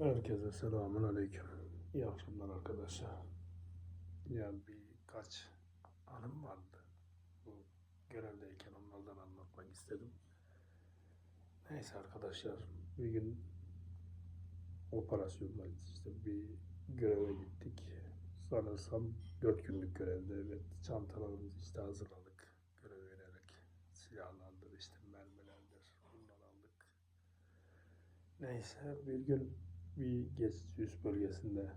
Herkese selamun aleyküm. İyi akşamlar arkadaşlar. Ya birkaç anım vardı. Bu görevdeyken onlardan anlatmak istedim. Neyse arkadaşlar bir gün operasyondayız işte bir göreve gittik. Sanırsam dört günlük görevde evet çantalarımızı işte hazırladık. Görev vererek silahlardır işte mermilerdir bunları aldık. Neyse bir gün bir geçici üst bölgesinde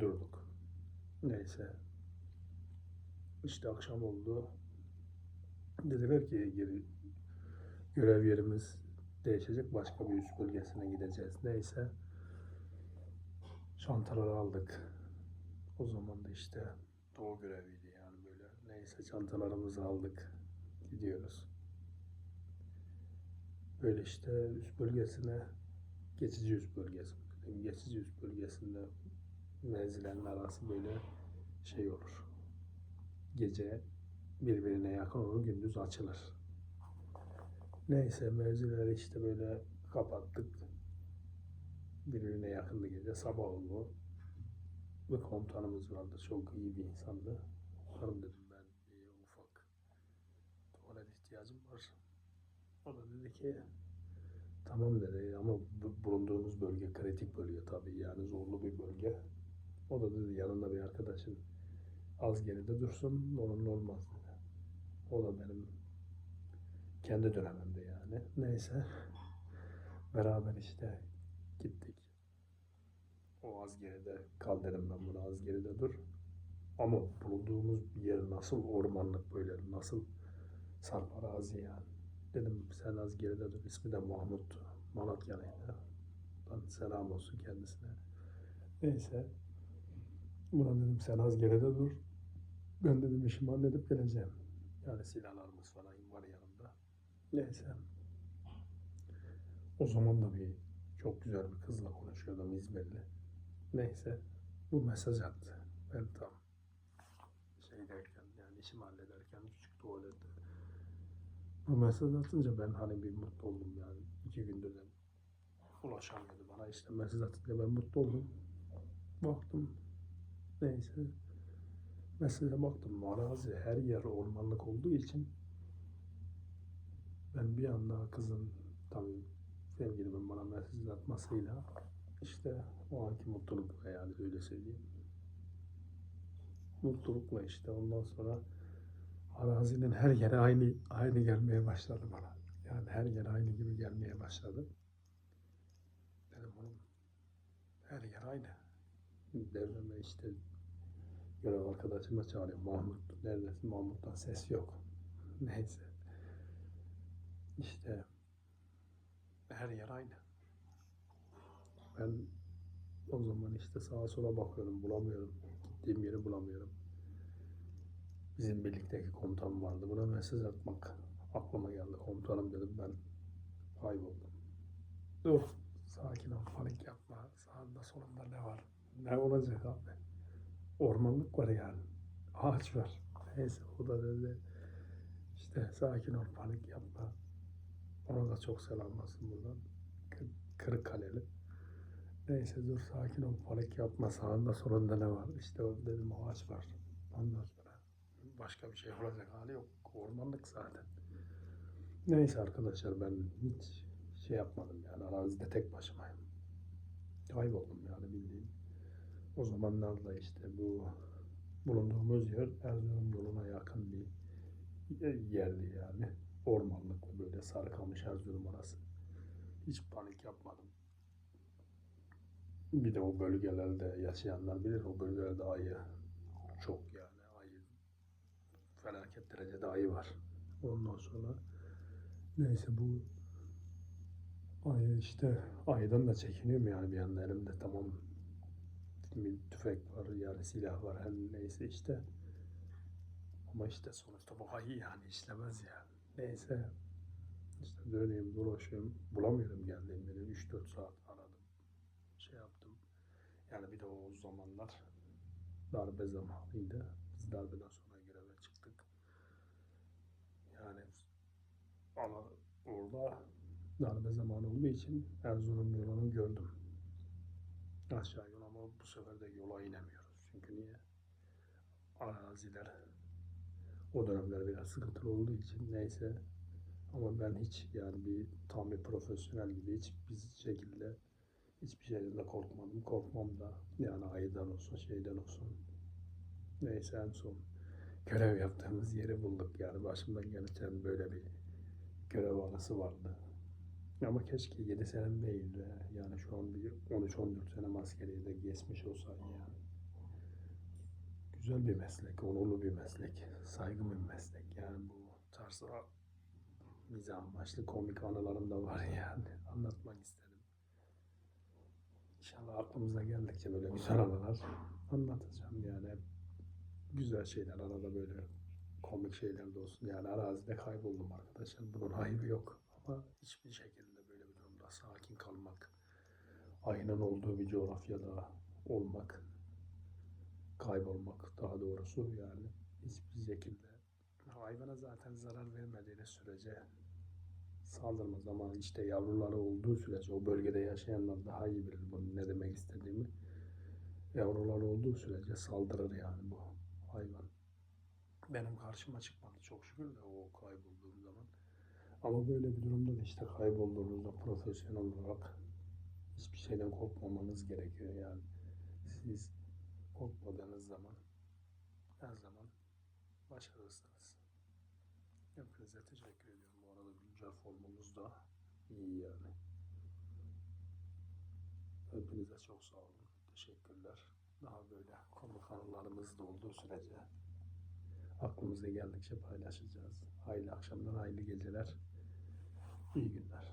durduk. Neyse. İşte akşam oldu. Dediler ki geri görev yerimiz değişecek. Başka bir üst bölgesine gideceğiz. Neyse. Çantaları aldık. O zaman da işte doğu göreviydi yani böyle. Neyse çantalarımızı aldık. Gidiyoruz. Böyle işte üst bölgesine geçici üst bölgesi. Geçici üst bölgesinde menzilerin arası böyle şey olur. Gece birbirine yakın olur, gündüz açılır. Neyse mevzileri işte böyle kapattık. Birbirine yakındı gece. Sabah oldu. Ve komutanımız vardı. Çok iyi bir insandı. Komutanım dedim ben bir ufak tuvalet ihtiyacım var. O da dedi ki Tamam dedi ama bu- bulunduğumuz bölge kritik bölge tabii yani zorlu bir bölge. O da dedi yanında bir arkadaşın az geride dursun onunla olmaz dedi. O da benim kendi dönemimde yani. Neyse beraber işte gittik. O az geride kal dedim ben buna az geride dur. Ama bulunduğumuz yer nasıl ormanlık böyle nasıl sarp arazi yani. Dedim sen az geride dur. İsmi de Mahmut. Malatyalıydı. Ben selam olsun kendisine. Neyse. Buna dedim sen az geride dur. Ben dedim işimi halledip geleceğim. Yani silahlarımız falan var yanımda. Neyse. O zaman da bir çok güzel bir kızla konuşuyordum İzmirli. Neyse. Bu mesaj attı. Ben tam şey derken yani işimi hallederken bu mesaj atınca ben hani bir mutlu oldum yani. iki gündür de ulaşamıyordu bana. işte mesaj atınca ben mutlu oldum. Baktım. Neyse. Mesaja baktım. Arazi her yer ormanlık olduğu için ben bir anda kızın tabii sevgilimin bana mesaj atmasıyla işte o anki mutlulukla yani öyle söyleyeyim. Mutlulukla işte ondan sonra arazinin her yeri aynı aynı gelmeye başladı bana. Yani her yer aynı gibi gelmeye başladı. Dedim oğlum her yer aynı. Devreme işte görev arkadaşıma çağırıyorum. Mahmut neredesin? Mahmut'tan ses yok. Neyse. İşte her yer aynı. Ben o zaman işte sağa sola bakıyorum bulamıyorum. Gittiğim yeri bulamıyorum bizim birlikteki komutan vardı. Buna mesaj atmak aklıma geldi. Komutanım dedim ben kayboldum. Dur sakin ol panik yapma. Sağında solunda ne var? Ne olacak abi? Ormanlık var yani. Ağaç var. Neyse o da dedi işte sakin ol panik yapma. Ona da çok selam olsun buradan. Kır- Kırıkkaleli. Neyse dur sakin ol panik yapma. Sağında solunda ne var? İşte dedim ağaç var. Ondan başka bir şey olacak hali yok. Ormanlık zaten. Neyse arkadaşlar ben hiç şey yapmadım yani arazide tek başımayım. Kayboldum yani bildiğin. O zamanlarda işte bu bulunduğumuz yer Erzurum yoluna yakın bir yerdi yani. Ormanlık böyle Sarıkamış Erzurum arası. Hiç panik yapmadım. Bir de o bölgelerde yaşayanlar bilir o bölgelerde ayı felaket derecede ayı var. Ondan sonra neyse bu ayı işte ayıdan da çekiniyorum yani bir yanda elimde tamam bir tüfek var yani silah var her neyse işte ama işte sonuçta bu ayı yani işlemez yani. Neyse işte döneyim dolaşıyorum bulamıyorum geldiğim yeri 3-4 saat aradım şey yaptım yani bir de o zamanlar darbe zamanıydı. Biz darbeden sonra. Yani ama orada darbe zamanı olduğu için Erzurum yolunu gördüm. Aşağı yol ama bu sefer de yola inemiyoruz. Çünkü niye? Araziler o dönemler biraz sıkıntılı olduğu için neyse ama ben hiç yani bir tam bir profesyonel gibi hiç bir şekilde hiçbir şeyden de korkmadım. Korkmam da yani ayıdan olsun şeyden olsun. Neyse en son görev yaptığımız yeri bulduk. Yani başımdan gelirken böyle bir görev anısı vardı. Ama keşke 7 senem değil de yani şu an bir 13-14 sene askeriye de geçmiş olsaydı yani. Güzel bir meslek, onurlu bir meslek, saygın bir meslek. Yani bu tarz mizah amaçlı komik anılarım da var yani. Anlatmak istedim. İnşallah aklımıza geldikçe böyle güzel anılar anlatacağım yani. Hep güzel şeyler arada böyle komik şeyler de olsun. Yani arazide kayboldum arkadaşlar. Bunun hayırı yok. Ama hiçbir şekilde böyle bir durumda sakin kalmak, ayının olduğu bir coğrafyada olmak, kaybolmak daha doğrusu yani hiçbir şekilde hayvana zaten zarar vermediğiniz sürece saldırmaz ama işte yavruları olduğu sürece o bölgede yaşayanlar daha iyi bilir bunun ne demek istediğimi. Yavruları olduğu sürece saldırır yani bu hayvan. Benim karşıma çıkmadı çok şükür de o kaybolduğum zaman. Ama böyle bir durumda da işte kaybolduğunuzda profesyonel olarak hiçbir şeyden korkmamanız gerekiyor yani. Siz korkmadığınız zaman her zaman başarırsınız. Hepinize teşekkür ediyorum. Bu arada güncel formumuz da iyi yani. Hepinize çok sağ olun. Teşekkürler. Daha böyle komik anılarımız da olduğu sürece aklımıza geldikçe paylaşacağız. Hayırlı akşamlar, hayırlı geceler. İyi günler.